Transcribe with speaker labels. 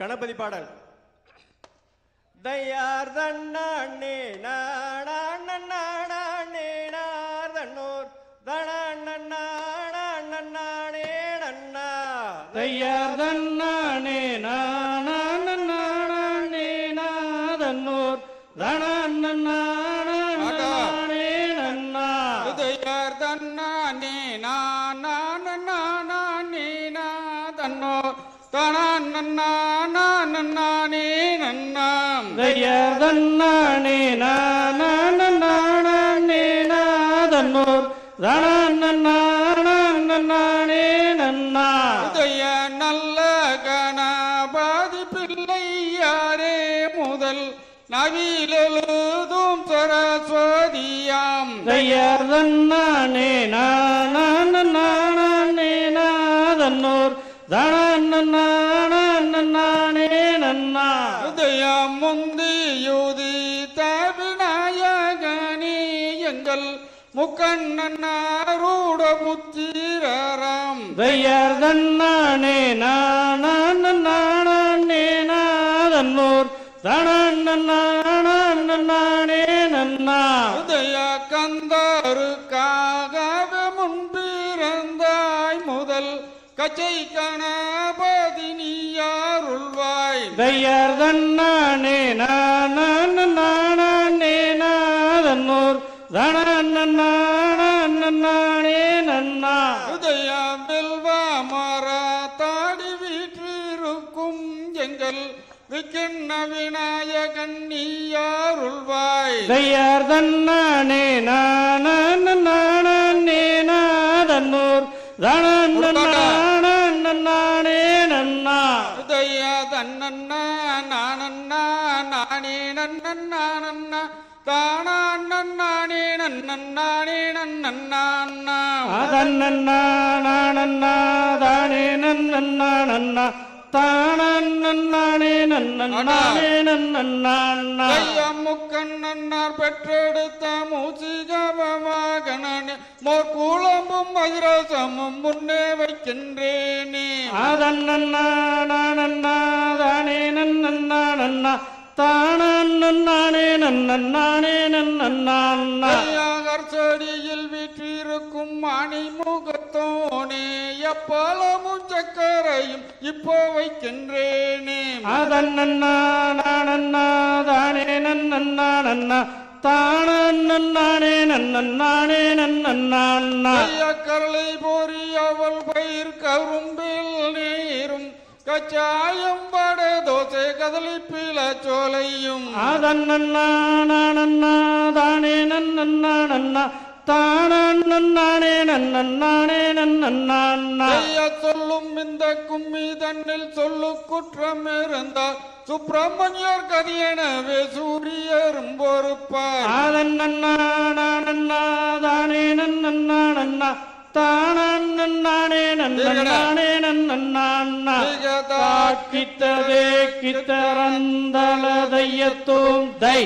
Speaker 1: கணபதி பாடல். தையார் தண்ணே நாடாண்ணே நார் தன்னோர் தனண்ணே நன்னா
Speaker 2: தையார் தன்னானே நானே நாதன்னூர் தனே நன்னா
Speaker 3: உதயர் தன்னானே நானே தன்னோ தனானே நன்னாம்.
Speaker 2: தையார் தன்னானே நானே நாதன்னூர் தனே நன்னா
Speaker 3: உதய நல்ல கணபாதி பிள்ளையாரே முதல். நவிலெழுதும் சரஸ்வதியாம்.
Speaker 2: தையார் தன்னானே நானே நாதன்னூர் தனே நன்னா.
Speaker 3: உதயம் முந்தியுதி விநாயகனே எங்கள் முக்கண்ணனாரூட புத்திரராம்
Speaker 2: தையார் தன்னானே நானே நாதன்னூர் தனே நன்னா.
Speaker 3: உதய கந்தருக்காகவே கச்சை கணபதி நீயாருள்வாய்
Speaker 2: தையார் தன்னானே நானே நாதன்னூர் தனே நன்னா
Speaker 3: உதய வெல்வ மர தாடி வீற்றிருக்கும் எங்கள் விக்கிண்ண விநாயகன் நீயாருள்வாய்
Speaker 2: தையார் தன்னானே நானே நாதன்னூர் தனே நன்னா.
Speaker 3: உதய தன்னண்ணா நானண்ணா நானே நன்னண்ணா நன்னா. தானே நன்னண்ணானே நன்னண்ணா
Speaker 2: அதன்னா நானண்ணா தானே நன்னா நன்னா. தானே நன்னானே நன்னா.
Speaker 3: முக்கண்ணன்னார் பெற்றெடுத்த மூசிகவமாகனே மோர் கூழம்பும் மதுரசமும் முன்னே வைக்கின்றேனே.
Speaker 2: அதன்னா தானே நன்னா நன்னா தானே நன்னானே நன்னா
Speaker 3: ஐயாகர் செடியில் வீற்றிருக்கும் மணி முகத்தோனே எப்பளமும் சக்கரையும் இப்போ வைக்கின்றேனே.
Speaker 2: அதன்னா தானே நன்னா நன்னா தானே நன்னானே நன்னா
Speaker 3: கரளை போரி அவள் பயிர் கரும்பில் நீரும் கச்சாயம் பட தோசை கதலிப்பில சோலையும்.
Speaker 2: அதன்னா நானண்ணா தானே நன்னா நன்னா. தானே நன்னானே நன்னா
Speaker 3: ஐயா சொல்லும் இந்த கும்மி தன்னில் சொல்லு குற்றம் இருந்தால் சுப்பிரமணியர் கதியனவே சூரியரும் பொறுப்பார்.
Speaker 2: அதன்னா நானண்ணா தானே நன்னா நன்னா தானே நன்னானே நன்னா கித்ததே கித்தரந்தல தையத்தோம் தை